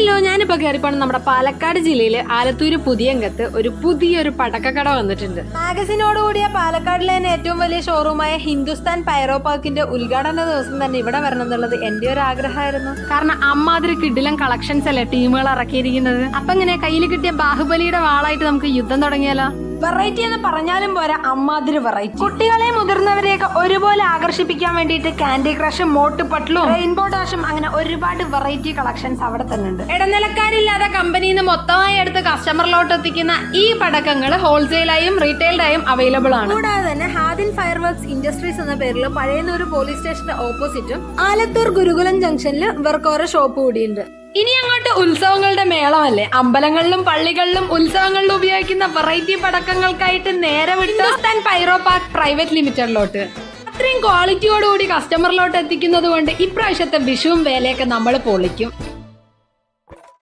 Hello ഞാനിപ്പോ കയറിപ്പോണ് നമ്മുടെ പാലക്കാട് ജില്ലയിലെ ആലത്തൂര് പുതിയങ്കത്ത് ഒരു പുതിയൊരു പടക്കക്കട വന്നിട്ടുണ്ട്. മാഗസിനോട് കൂടിയ പാലക്കാടിലെ തന്നെ ഏറ്റവും വലിയ ഷോറൂമായ ഹിന്ദുസ്ഥാൻ പൈറോ പാർക്കിന്റെ ഉദ്ഘാടന ദിവസം തന്നെ ഇവിടെ വരണം എന്നുള്ളത് എന്റെ ഒരു ആഗ്രഹമായിരുന്നു. കാരണം അമ്മാതിരി കിഡിലും കളക്ഷൻസ് അല്ലേ ടീമുകൾ ഇറക്കിയിരിക്കുന്നത്? അപ്പൊ ഇങ്ങനെ കയ്യിൽ കിട്ടിയ ബാഹുബലിയുടെ വാളായിട്ട് നമുക്ക് യുദ്ധം തുടങ്ങിയാലോ? വെറൈറ്റി എന്ന് പറഞ്ഞാലും പോരാ അമ്മാതിരി വെറൈറ്റി കുട്ടികളെ മുതിർന്നവരെയൊക്കെ ഒരുപോലെ ആകർഷിപ്പിക്കാൻ വേണ്ടിയിട്ട് കാൻഡി ക്രഷും മോട്ട് പട്ലും റെയിൻബോ ഡാഷും അങ്ങനെ ഒരുപാട് വെറൈറ്റി കളക്ഷൻസ് അവിടെ തന്നെ ഉണ്ട് ഇടനിലക്കാരില്ലാതെ കമ്പനിയിൽ നിന്ന് മൊത്തമായി എടുത്ത് കസ്റ്റമറിലോട്ട് എത്തിക്കുന്ന ഈ പടക്കങ്ങൾ ഹോൾസെയിലായും റീറ്റെയിൽഡായും അവൈലബിൾ ആണ്. കൂടാതെ തന്നെ ഹാദിൻ ഫയർ വർക്ക്സ് ഇൻഡസ്ട്രീസ് എന്ന പേരിൽ ഒരു പോലീസ് സ്റ്റേഷന്റെ ഓപ്പോസിറ്റും ആലത്തൂർ ഗുരുകുലം ജംഗ്ഷനിൽ ഇവർക്ക് ഓരോ ഷോപ്പ് കൂടിയുണ്ട് ഇനി അങ്ങോട്ട് ഉത്സവങ്ങളുടെ മേളമല്ലേ? അമ്പലങ്ങളിലും പള്ളികളിലും ഉത്സവങ്ങളിലും ഉപയോഗിക്കുന്ന വെറൈറ്റി പടക്കങ്ങൾക്കായിട്ട് നേരെ വിട്ട് ഹിന്ദുസ്ഥാൻ പൈറോ പാർക്ക് പ്രൈവറ്റ് ലിമിറ്റഡിലോട്ട്. അത്രയും ക്വാളിറ്റിയോടുകൂടി കസ്റ്റമറിലോട്ട് എത്തിക്കുന്നത് കൊണ്ട് ഇപ്രാവശ്യത്തെ വിഷുവും വേലയൊക്കെ നമ്മൾ പൊളിക്കും.